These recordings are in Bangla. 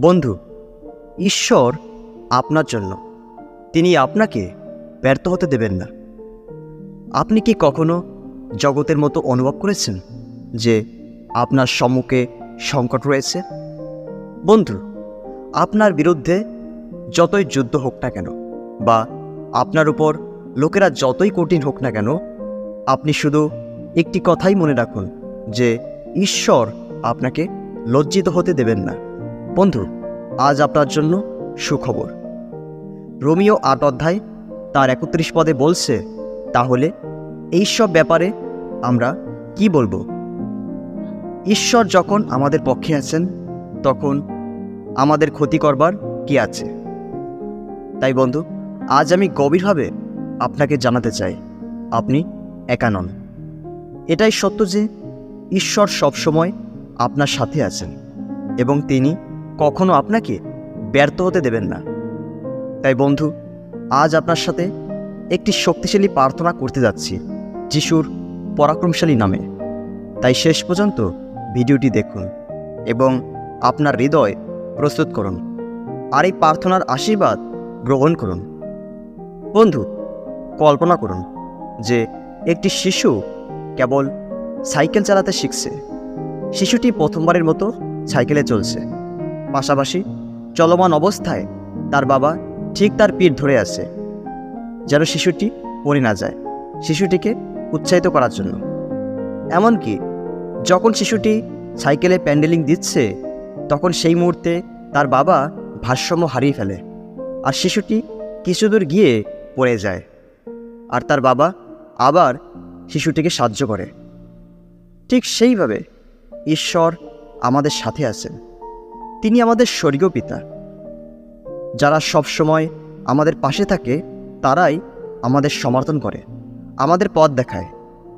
বন্ধু, ঈশ্বর আপনার জন্য। তিনি আপনাকে ব্যর্থ হতে দেবেন না। আপনি কি কখনো জগতের মতো অনুভব করেছেন যে আপনার সম্মুখে সংকট রয়েছে? বন্ধু, আপনার বিরুদ্ধে যতই যুদ্ধ হোক না কেন বা আপনার উপর লোকেরা যতই কঠিন হোক না কেন, আপনি শুধু একটি কথাই মনে রাখুন যে ঈশ্বর আপনাকে লজ্জিত হতে দেবেন না। বন্ধু, আজ আপনার জন্য সুখবর। রোমিও আট অধ্যায়, তার একত্রিশ পদে বলছে, তাহলে এইসব ব্যাপারে আমরা কি বলব? ঈশ্বর যখন আমাদের পক্ষে আছেন, তখন আমাদের ক্ষতি করবার কি আছে? তাই বন্ধু, আজ আমি গভীরভাবে আপনাকে জানাতে চাই, আপনি একা নন। এটাই সত্য যে ঈশ্বর সবসময় আপনার সাথে আছেন এবং তিনি কখনো আপনাকে ব্যর্থ হতে দেবেন না। তাই বন্ধু, আজ আপনার সাথে একটি শক্তিশালী প্রার্থনা করতে যাচ্ছি, যিশুর পরাক্রমশালী নামে। তাই শেষ পর্যন্ত ভিডিওটি দেখুন এবং আপনার হৃদয় প্রস্তুত করুন আর এই প্রার্থনার আশীর্বাদ গ্রহণ করুন। বন্ধু, কল্পনা করুন যে একটি শিশু কেবল সাইকেল চালাতে শিখছে। শিশুটি প্রথমবারের মতো সাইকেলে চলছে। পাশাপাশি চলমান অবস্থায় তার বাবা ঠিক তার পিঠ ধরে আছে, যেন শিশুটি পড়ে না যায়, শিশুটিকে উৎসাহিত করার জন্য। এমনকি যখন শিশুটি সাইকেলে প্যান্ডেলিং দিচ্ছে, তখন সেই মুহূর্তে তার বাবা ভারসাম্য হারিয়ে ফেলে আর শিশুটি কিছু দূর গিয়ে পড়ে যায় আর তার বাবা আবার শিশুটিকে সাহায্য করে। ঠিক সেইভাবে ঈশ্বর আমাদের সাথে আছেন। তিনি আমাদের স্বর্গীয় পিতা। যারা সব সময় আমাদের পাশে থাকে, তারাই আমাদের সমর্থন করে, আমাদের পথ দেখায়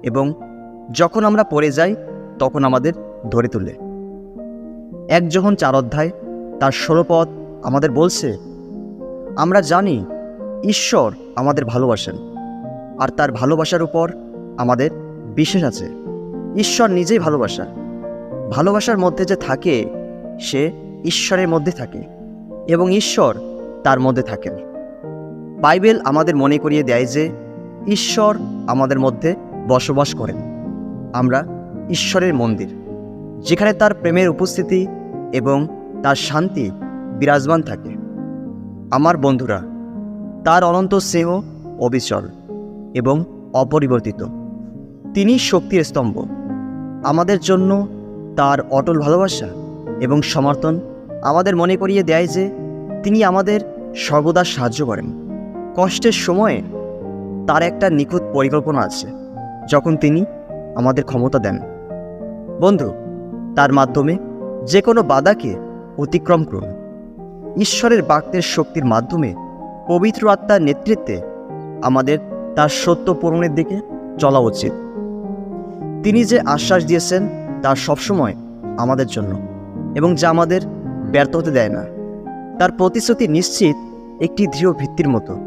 এবং যখন আমরা পড়ে যাই, তখন আমাদের ধরে তুলে। এক যখন চার অধ্যায়, তার ষোলো পথ আমাদের বলছে, আমরা জানি ঈশ্বর আমাদের ভালোবাসেন, আর তার ভালোবাসার উপর আমাদের বিশ্বাস আছে। ঈশ্বর নিজেই ভালোবাসা। ভালোবাসার মধ্যে যে থাকে, সে ঈশ্বরের মধ্যে থাকে এবং ঈশ্বর তার মধ্যে থাকেন। বাইবেল আমাদের মনে করিয়ে দেয় যে ঈশ্বর আমাদের মধ্যে বসবাস করেন। আমরা ঈশ্বরের মন্দির, যেখানে তার প্রেমের উপস্থিতি এবং তার শান্তি বিরাজমান থাকে। আমার বন্ধুরা, তার অনন্ত স্নেহ অবিচল এবং অপরিবর্তিত। তিনি শক্তির স্তম্ভ। আমাদের জন্য তার অটল ভালোবাসা এবং সমর্থন আমাদের মনে করিয়ে দেয় যে তিনি আমাদের সর্বদা সাহায্য করেন। কষ্টের সময়ে তার একটা নিখুঁত পরিকল্পনা আছে, যখন তিনি আমাদের ক্ষমতা দেন। বন্ধু, তার মাধ্যমে যে কোনো বাধাকে অতিক্রম করুন। ঈশ্বরের বাক্যের শক্তির মাধ্যমে পবিত্র আত্মার নেতৃত্বে আমাদের তার সত্য পূরণের দিকে চলা উচিত। তিনি যে আশ্বাস দিয়েছেন তা সবসময় আমাদের জন্য। এবং যা আমাদের ব্যর্থ হতে দেয় না। তার প্রতিশ্রুতি নিশ্চিত একটি দৃঢ় ভিত্তির মতো,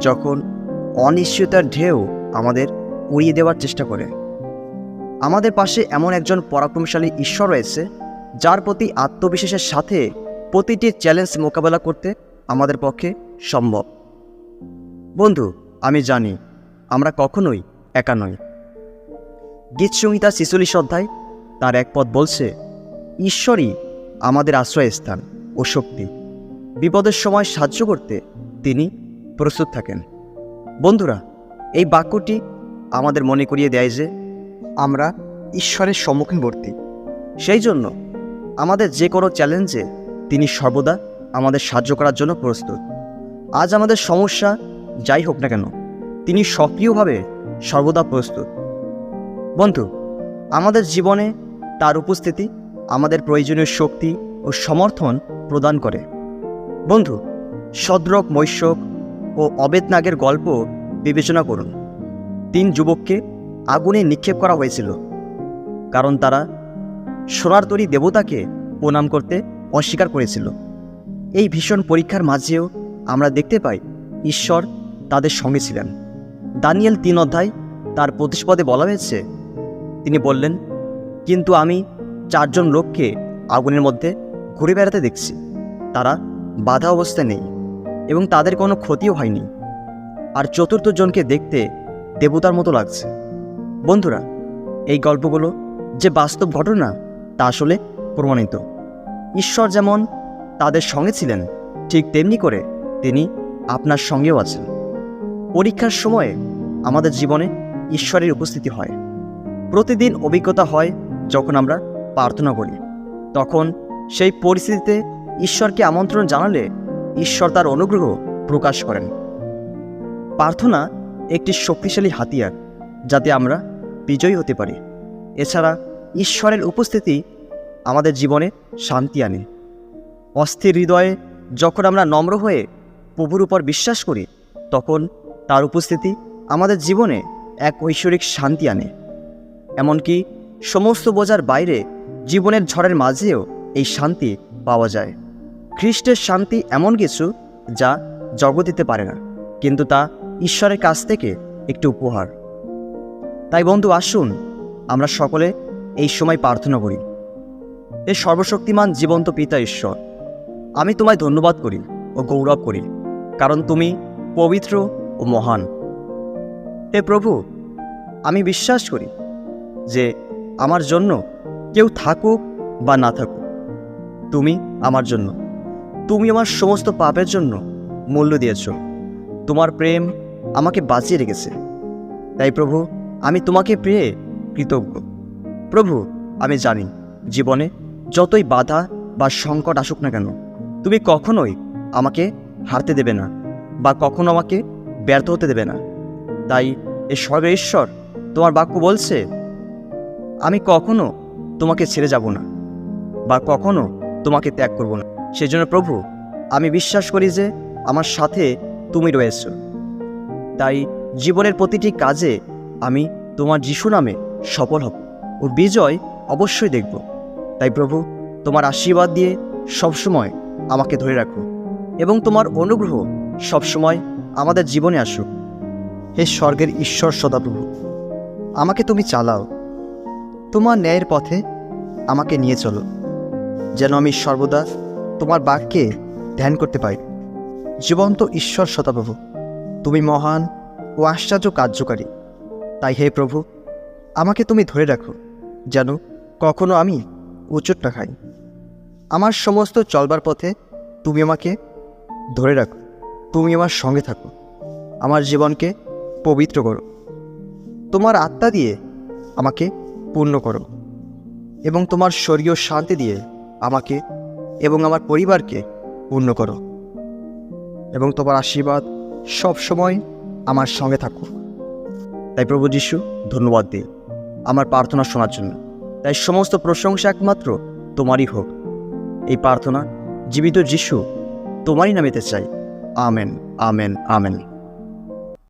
যখন অনিশ্চয়তার ঢেউ আমাদের উড়িয়ে দেওয়ার চেষ্টা করে। আমাদের পাশে এমন একজন পরাক্রমশালী ঈশ্বর রয়েছে, যার প্রতি আত্মবিশ্বাসের সাথে প্রতিটি চ্যালেঞ্জ মোকাবেলা করতে আমাদের পক্ষে সম্ভব। বন্ধু, আমি জানি, আমরা কখনোই একা নই। গীতসংহিতা শিশুলি অধ্যায় তার এক পথ বলছে, ঈশ্বরই আমাদের আশ্রয়স্থান ও শক্তি। বিপদের সময় সাহায্য করতে তিনি প্রস্তুত থাকেন। বন্ধুরা, এই বাক্যটি আমাদের মনে করিয়ে দেয় যে আমরা ঈশ্বরের সম্মুখীনবর্তী সেই জন্য আমাদের যে কোনো চ্যালেঞ্জে তিনি সর্বদা আমাদের সাহায্য করার জন্য প্রস্তুত। আজ আমাদের সমস্যা যাই হোক না কেন, তিনি সক্রিয়ভাবে সর্বদা প্রস্তুত। বন্ধু, আমাদের জীবনে তার উপস্থিতি আমাদের প্রয়োজনীয় শক্তি ও সমর্থন প্রদান করে। বন্ধু, সদ্রক, মৈশক ও অবেদনাগের গল্প বিবেচনা করুন। তিন যুবককে আগুনে নিক্ষেপ করা হয়েছিল। কারণ তারা সোনার তরী দেবতাকে প্রণাম করতে অস্বীকার করেছিল। এই ভীষণ পরীক্ষার মাঝেও আমরা দেখতে পাই ঈশ্বর তাদের সঙ্গে ছিলেন। দানিয়েল তিন অধ্যায় তার প্রতিষ্পদে বলা হয়েছে, তিনি বললেন, কিন্তু আমি চারজন লোককে আগুনের মধ্যে ঘুরে বেড়াতে দেখছি। তারা বাধা অবস্থায় নেই এবং তাদের কোনো ক্ষতিও হয়নি। আর চতুর্থ জনকে দেখতে দেবতার মতো লাগছে। বন্ধুরা, এই গল্পগুলো যে বাস্তব ঘটনা, তা আসলে প্রমাণিত। ঈশ্বর যেমন তাদের সঙ্গে ছিলেন, ঠিক তেমনি করে তিনি আপনার সঙ্গেও আছেন। পরীক্ষার সময়ে আমাদের জীবনে ঈশ্বরের উপস্থিতি হয়। প্রতিদিন অভিজ্ঞতা হয় যখন আমরা প্রার্থনা করি। তখন সেই পরিস্থিতিতে ঈশ্বরকে আমন্ত্রণ জানালে ঈশ্বর তার অনুগ্রহ প্রকাশ করেন। প্রার্থনা একটি শক্তিশালী হাতিয়ার, যাতে আমরা বিজয়ী হতে পারি। এছাড়া ঈশ্বরের উপস্থিতি আমাদের জীবনে শান্তি আনে। অস্থির হৃদয়ে যখন আমরা নম্র হয়ে প্রভুর উপর বিশ্বাস করি, তখন তার উপস্থিতি আমাদের জীবনে এক ঐশ্বরিক শান্তি আনে। এমনকি সমস্ত বোঝার বাইরে জীবনের ঝড়ের মাঝেও এই শান্তি পাওয়া যায়। খ্রিস্টের শান্তি এমন কিছু যা জগৎ দিতে পারে না, কিন্তু তা ঈশ্বরের কাছ থেকে একটি উপহার। তাই বন্ধু, আসুন আমরা সকলে এই সময় প্রার্থনা করি। এ সর্বশক্তিমান জীবন্ত পিতা ঈশ্বর, আমি তোমায় ধন্যবাদ করি ও গৌরব করি, কারণ তুমি পবিত্র ও মহান। হে প্রভু, আমি বিশ্বাস করি যে আমার জন্য কেউ থাকুক বা না থাকুক, তুমি আমার জন্য, তুমি আমার সমস্ত পাপের জন্য মূল্য দিয়েছ। তোমার প্রেম আমাকে বাঁচিয়ে রেখেছে। তাই প্রভু, আমি তোমাকে পেয়ে কৃতজ্ঞ। প্রভু, আমি জানি, জীবনে যতই বাধা বা সংকট আসুক না কেন, তুমি কখনোই আমাকে হারতে দেবে না বা কখনো আমাকে ব্যর্থ হতে দেবে না। তাই এ স্বর্গের ঈশ্বর তোমার বাক্য বলছে, আমি কখনো তোমাকে ছেড়ে যাব না, বা কখনো তোমাকে ত্যাগ করব না। সেজন্য প্রভু, আমি বিশ্বাস করি যে আমার সাথে তুমি রয়েছ। তাই জীবনের প্রতিটি কাজে আমি তোমার যিশু নামে সফল হব ও বিজয় অবশ্যই দেখব। তাই প্রভু, তোমার আশীর্বাদ দিয়ে সবসময় আমাকে ধরে রাখো এবং তোমার অনুগ্রহ সবসময় আমাদের জীবনে আসুক। হে স্বর্গের ঈশ্বর সদাপ্রভু, আমাকে তুমি চালাও। তোমার ন্যায়ের পথে আমাকে নিয়ে চলো, যেন আমি সর্বদা তোমার বাক্যে ধ্যান করতে পারি। জীবন্ত ঈশ্বর সদাপ্রভু, তুমি মহান ও আশ্চর্য কার্যকারী। তাই হে প্রভু, আমাকে তুমি ধরে রাখো, যেন কখনো আমি উচট না খাই। আমার সমস্ত চলবার পথে তুমি আমাকে ধরে রাখো, তুমি আমার সঙ্গে থাকো, আমার জীবনকে পবিত্র করো। তোমার আত্মা দিয়ে আমাকে পূর্ণ করো এবং তোমার স্বর্গীয় শান্তি দিয়ে আমাকে এবং আমার পরিবারকে পূর্ণ করো এবং তোমার আশীর্বাদ সব সময় আমার সঙ্গে থাকো। তাই প্রভু যিশু, ধন্যবাদ দিই আমার প্রার্থনা শোনার জন্য। তাই সমস্ত প্রশংসা একমাত্র তোমারই হোক। এই প্রার্থনা জীবিত যিশু তোমারই নামেতে চাই। Amen amen amen.